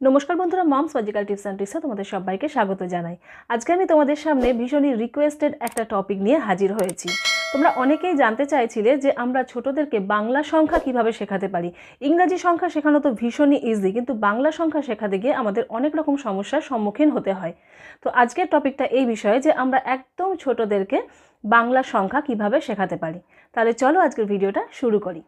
নমস্কার বন্ধুরা, Moms logical tips and ট্রিক্সে তোমাদের সবাইকে স্বাগত জানাই। আজকে আমি তোমাদের সামনে ভীষণই রিকোয়েস্টেড একটা টপিক নিয়ে হাজির হয়েছি। তোমরা অনেকেই জানতে চাইছিলে যে আমরা ছোটদেরকে বাংলা সংখ্যা কীভাবে শেখাতে পারি। ইংরাজি সংখ্যা শেখানো তো ভীষণই ইজি কিন্তু বাংলা সংখ্যা শেখাতে গিয়ে আমাদের অনেক রকম সমস্যার সম্মুখীন হতে হয়। তো আজকের টপিকটা এই বিষয়ে যে আমরা একদম ছোটদেরকে বাংলা সংখ্যা কীভাবে শেখাতে পারি। তাহলে চলো আজকের ভিডিওটা শুরু করি।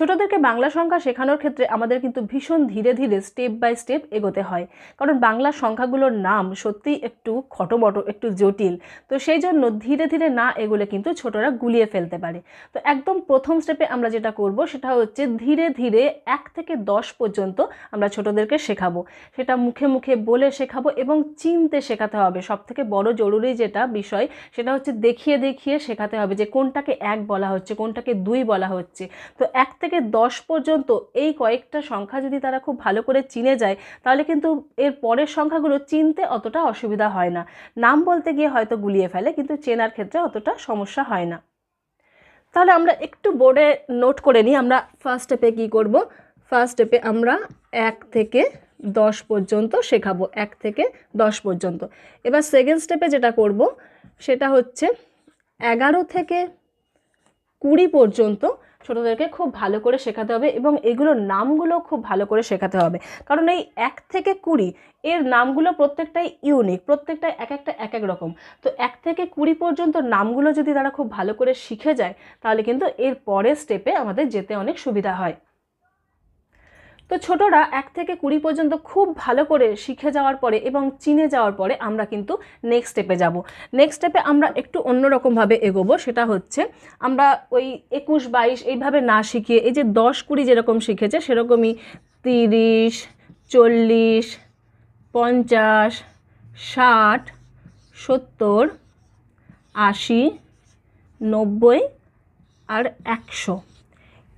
ছোটদেরকে বাংলা সংখ্যা শেখানোর ক্ষেত্রে আমাদের কিন্তু ভীষণ ধীরে ধীরে স্টেপ বাই স্টেপ এগোতে হয়। কারণ বাংলা সংখ্যাগুলোর নাম সত্যিই একটু খটোমটো, একটু জটিল। তো সেই জন্য ধীরে ধীরে না এগোলে কিন্তু ছোটরা গুলিয়ে ফেলতে পারে। তো একদম প্রথম স্টেপে আমরা যেটা করব সেটা হচ্ছে ধীরে ধীরে এক থেকে দশ পর্যন্ত আমরা ছোটদেরকে শেখাবো। সেটা মুখে মুখে বলে শেখাবো এবং চিনতে শেখাতে হবে। সব থেকে বড় জরুরি যেটা বিষয় সেটা হচ্ছে দেখিয়ে দেখিয়ে শেখাতে হবে যে কোনটাকে এক বলা হচ্ছে, কোনটাকে দুই বলা হচ্ছে। তো এক থেকে দশ পর্যন্ত এই কয়েকটা সংখ্যা যদি তারা খুব ভালো করে চিনে যায়, তাহলে কিন্তু এর পরের সংখ্যাগুলো চিনতে অতটা অসুবিধা হয় না। নাম বলতে গিয়ে হয়তো গুলিয়ে ফেলে, কিন্তু চেনার ক্ষেত্রে অতটা সমস্যা হয় না। তাহলে আমরা একটু বোর্ডে নোট করে নিই, আমরা ফার্স্ট স্টেপে কী করব? ফার্স্ট স্টেপে আমরা এক থেকে দশ পর্যন্ত শেখাবো, এক থেকে দশ পর্যন্ত। এবার সেকেন্ড স্টেপে যেটা করব, সেটা হচ্ছে এগারো থেকে কুড়ি পর্যন্ত ছোটোদেরকে খুব ভালো করে শেখাতে হবে এবং এগুলোর নামগুলো খুব ভালো করে শেখাতে হবে। কারণ এই এক থেকে কুড়ি, এর নামগুলো প্রত্যেকটাই ইউনিক প্রত্যেকটাই এক একটা, এক এক রকম। তো এক থেকে কুড়ি পর্যন্ত নামগুলো যদি তারা খুব ভালো করে শিখে যায়, তাহলে কিন্তু এর পরের স্টেপে আমাদের যেতে অনেক সুবিধা হয়। তো ছোটরা এক থেকে কুড়ি পর্যন্ত খুব ভালো করে শিখে যাওয়ার পরে এবং চিনে যাওয়ার পরে আমরা কিন্তু নেক্সট স্টেপে যাব। নেক্সট স্টেপে আমরা একটু অন্যরকমভাবে এগোবো, সেটা হচ্ছে আমরা ওই একুশ, বাইশ এইভাবে না শিখিয়ে এই যে দশ, কুড়ি যেরকম শিখেছে সেরকমই তিরিশ, চল্লিশ, পঞ্চাশ, ষাট, সত্তর, আশি, নব্বই আর একশো।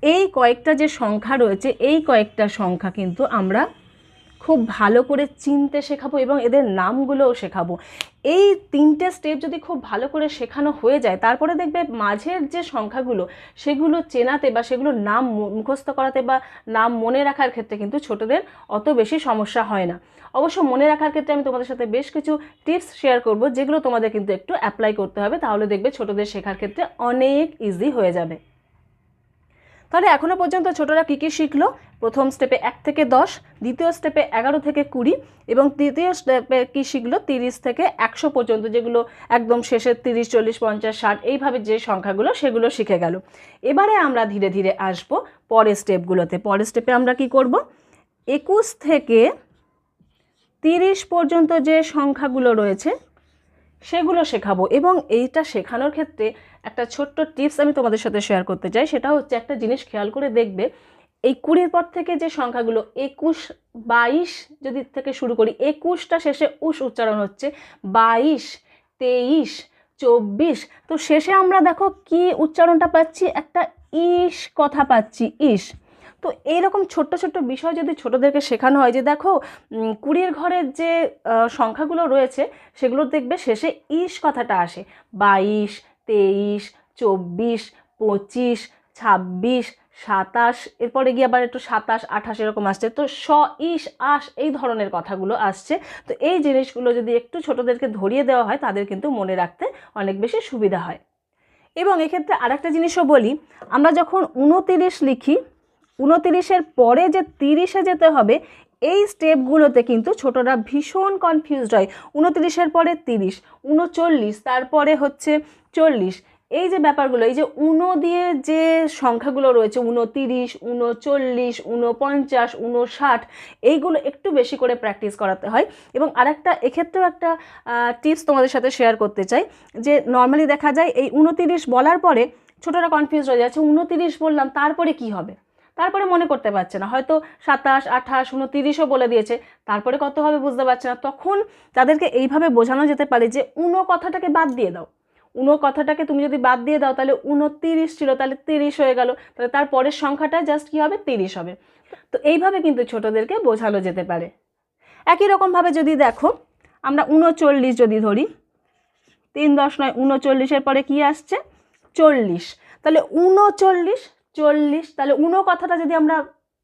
এই কয়েকটা যে সংখ্যা রয়েছে, এই কয়েকটা সংখ্যা কিন্তু আমরা খুব ভালো করে চিনতে শেখাবো এবং এদের নামগুলোও শেখাবো। এই তিনটে স্টেপ যদি খুব ভালো করে শেখানো হয়ে যায়, তারপরে দেখবে মাঝের যে সংখ্যাগুলো, সেগুলো চেনাতে বা সেগুলোর নাম মুখস্থ করাতে বা নাম মনে রাখার ক্ষেত্রে কিন্তু ছোটদের অত বেশি সমস্যা হয় না। অবশ্য মনে রাখার ক্ষেত্রে আমি তোমাদের সাথে বেশ কিছু টিপস শেয়ার করব, যেগুলো তোমাদের কিন্তু একটু অ্যাপ্লাই করতে হবে, তাহলে দেখবে ছোটদের শেখার ক্ষেত্রে অনেক ইজি হয়ে যাবে। তাহলে এখনও পর্যন্ত ছোটরা কী কী শিখলো? প্রথম স্টেপে এক থেকে দশ, দ্বিতীয় স্টেপে এগারো থেকে কুড়ি এবং তৃতীয় স্টেপে কী শিখলো? তিরিশ থেকে একশো পর্যন্ত যেগুলো একদম শেষের তিরিশ, চল্লিশ, পঞ্চাশ, ষাট, এইভাবে যে সংখ্যাগুলো সেগুলো শিখে গেল। এবারে আমরা ধীরে ধীরে আসব পরের স্টেপগুলোতে পরের স্টেপে আমরা কি করব? একুশ থেকে তিরিশ পর্যন্ত যে সংখ্যাগুলো রয়েছে সেগুলো শেখাবো। এবং এইটা শেখানোর ক্ষেত্রে একটা ছোট্ট টিপস আমি তোমাদের সাথে শেয়ার করতে চাই। সেটা হচ্ছে একটা জিনিস খেয়াল করে দেখবে, এই কুড়ির পর থেকে যে সংখ্যাগুলো, একুশ, বাইশ যদি থেকে শুরু করি, একুশটা শেষে উস উচ্চারণ হচ্ছে, বাইশ, তেইশ, চব্বিশ। তো শেষে আমরা দেখো কি উচ্চারণটা পাচ্ছি? একটা ইস কথা পাচ্ছি ইস তো এইরকম ছোট্ট ছোট্ট বিষয় যদি ছোটোদেরকে শেখানো হয় যে দেখো কুড়ির ঘরের যে সংখ্যাগুলো রয়েছে, সেগুলো দেখবে শেষে ইস কথাটা আসে। বাইশ, তেইশ, চব্বিশ, পঁচিশ, ছাব্বিশ, সাতাশ, এরপরে গিয়ে আবার একটু সাতাশ, আঠাশ এরকম আসছে। তো স, ইস, আস এই ধরনের কথাগুলো আসছে। তো এই জিনিসগুলো যদি একটু ছোটোদেরকে ধরিয়ে দেওয়া হয়, তাদের কিন্তু মনে রাখতে অনেক বেশি সুবিধা হয়। এবং এক্ষেত্রে আরেকটা জিনিসও বলি, আমরা যখন উনতিরিশ লিখি উনতিরিশের পরে যে তিরিশে যেতে হবে, এই স্টেপগুলোতে কিন্তু ছোটরা ভীষণ কনফিউজড হয়। উনতিরিশের পরে তিরিশ উনচল্লিশ তারপরে হচ্ছে চল্লিশ। এই যে ব্যাপারগুলো, এই যে উনো দিয়ে যে সংখ্যাগুলো রয়েছে উনতিরিশ উনচল্লিশ উনপঞ্চাশ উনষাট এইগুলো একটু বেশি করে প্র্যাকটিস করাতে হয়। এবং আরেকটা, এক্ষেত্রেও একটা টিপস তোমাদের সাথে শেয়ার করতে চাই, যে নর্মালি দেখা যায় এই উনতিরিশ বলার পরে ছোটরা কনফিউজ হয়ে যাচ্ছে উনতিরিশ বললাম, তারপরে কি হবে? তারপরে মনে করতে পারছে না। হয়তো সাতাশ, আঠাশ উনতিরিশও বলে দিয়েছে। তারপরে কত হবে বুঝতে পারছে না। তখন তাদেরকে এইভাবে বোঝানো যেতে পারে যে উনো কথাটাকে বাদ দিয়ে দাও। উনো কথাটাকে তুমি যদি বাদ দিয়ে দাও, তাহলে উনতিরিশ ছিল, তাহলে তিরিশ হয়ে গেল। তাহলে তার পরের সংখ্যাটা জাস্ট কী হবে? তিরিশ হবে। তো এইভাবে কিন্তু ছোটদেরকে বোঝানো যেতে পারে। একই রকমভাবে যদি দেখো, আমরা উনচল্লিশ যদি ধরি, তিন দশ নয়, উনচল্লিশের পরে কি আসছে? চল্লিশ। তাহলে উনচল্লিশ চল্লিশ, তাহলে উনো কথাটা যদি আমরা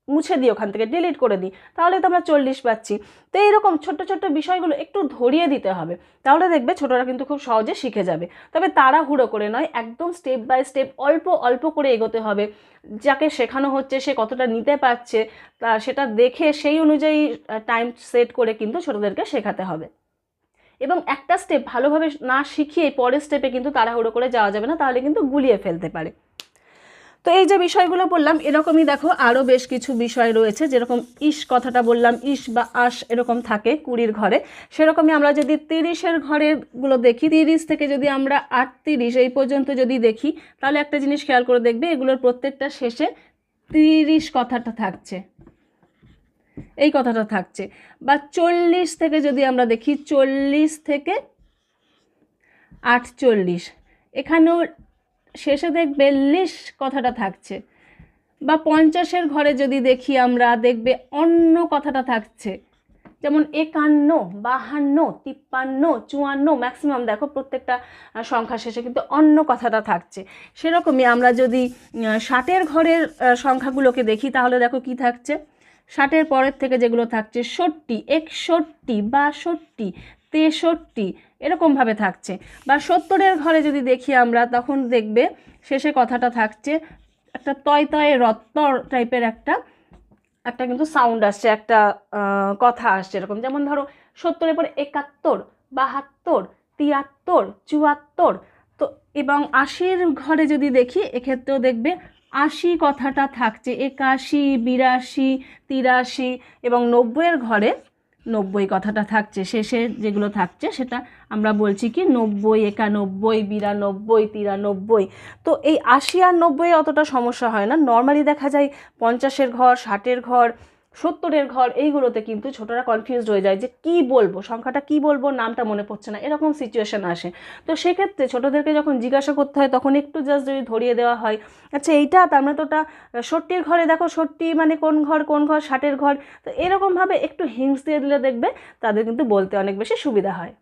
মুছে দিই ওখান থেকে ডিলিট করে দিই, তাহলে তো আমরা চল্লিশ পাচ্ছি। তো এইরকম ছোট্ট ছোট্ট বিষয়গুলো একটু ধরিয়ে দিতে হবে, তাহলে দেখবে ছোটরা কিন্তু খুব সহজে শিখে যাবে। তবে তাড়াহুড়ো করে নয়, একদম স্টেপ বাই স্টেপ অল্প অল্প করে এগোতে হবে। যাকে শেখানো হচ্ছে, সে কতটা নিতে পারছে, তা সেটা দেখে সেই অনুযায়ী টাইম সেট করে কিন্তু ছোটদেরকে শেখাতে হবে। এবং একটা স্টেপ ভালোভাবে না শিখিয়ে পরের স্টেপে কিন্তু তাড়াহুড়ো করে যাওয়া যাবে না, তাহলে কিন্তু গুলিয়ে ফেলতে পারে। তো এই যে বিষয়গুলো বললাম, এরকমই দেখো আরও বেশ কিছু বিষয় রয়েছে। যেরকম ইস কথাটা বললাম, ইস বা আস এরকম থাকে কুড়ির ঘরে। সেরকমই আমরা যদি তিরিশের ঘরেরগুলো দেখি, তিরিশ থেকে যদি আমরা আটত্রিশ এই পর্যন্ত যদি দেখি, তাহলে একটা জিনিস খেয়াল করে দেখবে, এগুলোর প্রত্যেকটা শেষে তিরিশ কথাটা থাকছে। এই কথাটা থাকছে। বা চল্লিশ থেকে যদি আমরা দেখি, চল্লিশ থেকে আটচল্লিশ, এখানেও শেষে দেখবে লিশ কথাটা থাকছে। বা পঞ্চাশের ঘরে যদি দেখি আমরা, দেখবে অন্য কথাটা থাকছে। যেমন একান্ন, বাহান্ন, তিপ্পান্ন, চুয়ান্ন ম্যাক্সিমাম দেখো প্রত্যেকটা সংখ্যা শেষে কিন্তু অন্য কথাটা থাকছে। সেরকমই আমরা যদি ষাটের ঘরের সংখ্যাগুলোকে দেখি, তাহলে দেখো কি থাকছে? ষাটের পরের থেকে যেগুলো থাকছে ষট্টি একষট্টি, বাষট্টি তেষট্টি, এরকমভাবে থাকছে। বা সত্তরের ঘরে যদি দেখি আমরা, তখন দেখবে শেষে কথাটা থাকছে, একটা তয় তয়ে রত্তর টাইপের একটা একটা কিন্তু সাউন্ড আসছে, একটা কথা আসছে এরকম। যেমন ধরো, সত্তরের পরে একাত্তর, বাহাত্তর, তিয়াত্তর, চুয়াত্তর, তো এবং আশির ঘরে যদি দেখি, এক্ষেত্রেও দেখবে আশি কথাটা থাকছে, একাশি, বিরাশি, তিরাশি এবং নব্বইয়ের ঘরে নব্বই কথাটা থাকছে, শেষে যেগুলো থাকছে সেটা আমরা বলছি কি নব্বই, একানব্বই, বিরানব্বই, তিরানব্বই। তো এই আশি আর নব্বই অতটা সমস্যা হয় না। নর্মালি দেখা যায় পঞ্চাশের ঘর, ষাটের ঘর সত্তরের ঘর, এইগুলোতে কিন্তু ছোটরা কনফিউজড হয়ে যায় যে কি বলব, সংখ্যাটা কি বলব, নামটা মনে পড়ছে না, এরকম সিচুয়েশন আসে। তো সেক্ষেত্রে ছোটোদেরকে যখন জিজ্ঞাসা করতে হয়, তখন একটু জাস্ট যদি ধরিয়ে দেওয়া হয় আচ্ছা এইটা তার মানে তো ওটা ষট্টির ঘরে দেখো, ষট্টি মানে কোন ঘর কোন ঘর, ষাটের ঘর, তো এরকমভাবে একটু হিংস দিয়ে দিলে দেখবে তাদের কিন্তু বলতে অনেক বেশি সুবিধা হয়।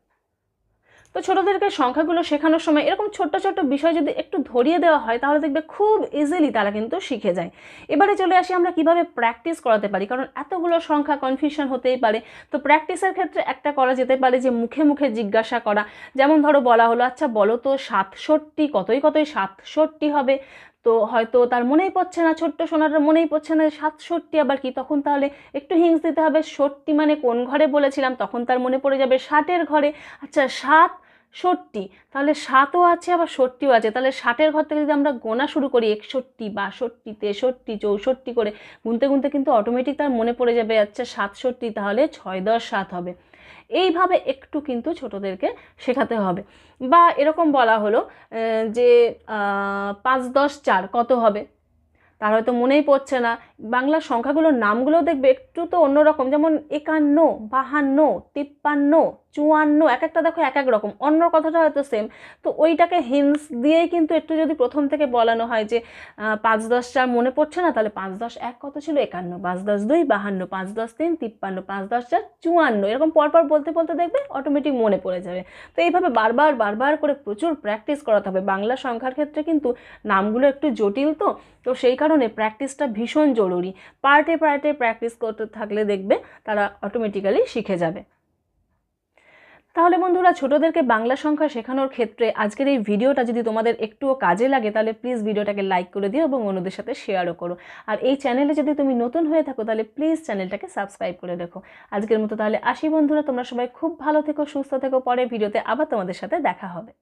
তো ছোটোদেরকে সংখ্যাগুলো শেখানোর সময় এরকম ছোট্ট ছোট্ট বিষয় যদি একটু ধরিয়ে দেওয়া হয়, তাহলে দেখবে খুব ইজিলি তারা কিন্তু শিখে যায়। এবারে চলে আসি আমরা কীভাবে প্র্যাকটিস করাতে পারি, কারণ এতগুলো সংখ্যা কনফিউশন হতেই পারে। তো প্র্যাকটিসের ক্ষেত্রে একটা করা যেতে পারে যে মুখে মুখে জিজ্ঞাসা করা। যেমন ধরো বলা হলো আচ্ছা বলো তো সাতষট্টি, কতই কতই সাতষট্টি হবে? তো হয়তো তার মনেই পড়ছে না, ছোট্ট সোনাটার মনেই পড়ছে না সাতষট্টি আবার কি? তখন তাহলে একটু হিংস দিতে হবে ষট্টি মানে কোন ঘরে বলেছিলাম? তখন তার মনে পড়ে যাবে ষাটের ঘরে। আচ্ছা সাত ষট্টি তাহলে সাতও আছে, আবার ষট্টিও আছে। তাহলে ষাটের ঘর থেকে যদি আমরা গোনা শুরু করি, একষট্টি বাষট্টি তেষট্টি, চৌষট্টি করে, গুনতে গুনতে কিন্তু অটোমেটিক তার মনে পড়ে যাবে আচ্ছা সাতষট্টি তাহলে ছয় দশ সাত হবে। এইভাবে একটু কিন্তু ছোটদেরকে শেখাতে হবে। বা এরকম বলা হলো যে পাঁচ দশ চার কত হবে? তার হয়তো মনেই পড়ছে না। বাংলা সংখ্যাগুলোর নামগুলো দেখবে একটু তো অন্যরকম, যেমন একান্ন, বাহান্ন, তিপ্পান্ন চুয়ান্ন, এক একটা দেখো এক এক রকম, অন্য কথাটা হয়তো সেম তো ওইটাকে হিন্স দিয়েই কিন্তু একটু যদি প্রথম থেকে বলানো হয় যে পাঁচ দশ চার মনে পড়ছে না, তাহলে পাঁচ দশ এক কত ছিল? একান্ন, পাঁচ দশ দুই, বাহান্ন, পাঁচ দশ তিন, তিপ্পান্ন, পাঁচ দশ চার, চুয়ান্ন। এরকম পরপর বলতে বলতে দেখবে অটোমেটিক মনে পড়ে যাবে। তো এইভাবে বারবার বারবার করে প্রচুর প্র্যাকটিস করাতে হবে। বাংলা সংখ্যার ক্ষেত্রে কিন্তু নামগুলো একটু জটিল তো তো সেই কারণে প্র্যাকটিসটা ভীষণ জরুরি। পার্টে পার্টে প্র্যাকটিস করতে থাকলে দেখবে তারা অটোমেটিক্যালি শিখে যাবে। তাহলে বন্ধুরা ছোটদেরকে বাংলা সংখ্যা শেখানোর ক্ষেত্রে আজকের এই ভিডিওটা যদি তোমাদের একটুও কাজে লাগে, তাহলে প্লিজ ভিডিওটাকে লাইক করে দিও এবং অন্যদের সাথে শেয়ারও করো। আর এই চ্যানেলে যদি তুমি নতুন হয়ে থাকো, তাহলে প্লিজ চ্যানেলটাকে সাবস্ক্রাইব করে রেখো। আজকের মতো তাহলে আসি বন্ধুরা, তোমরা সবাই খুব ভালো থেকো, সুস্থ থেকো পরে ভিডিওতে আবার তোমাদের সাথে দেখা হবে।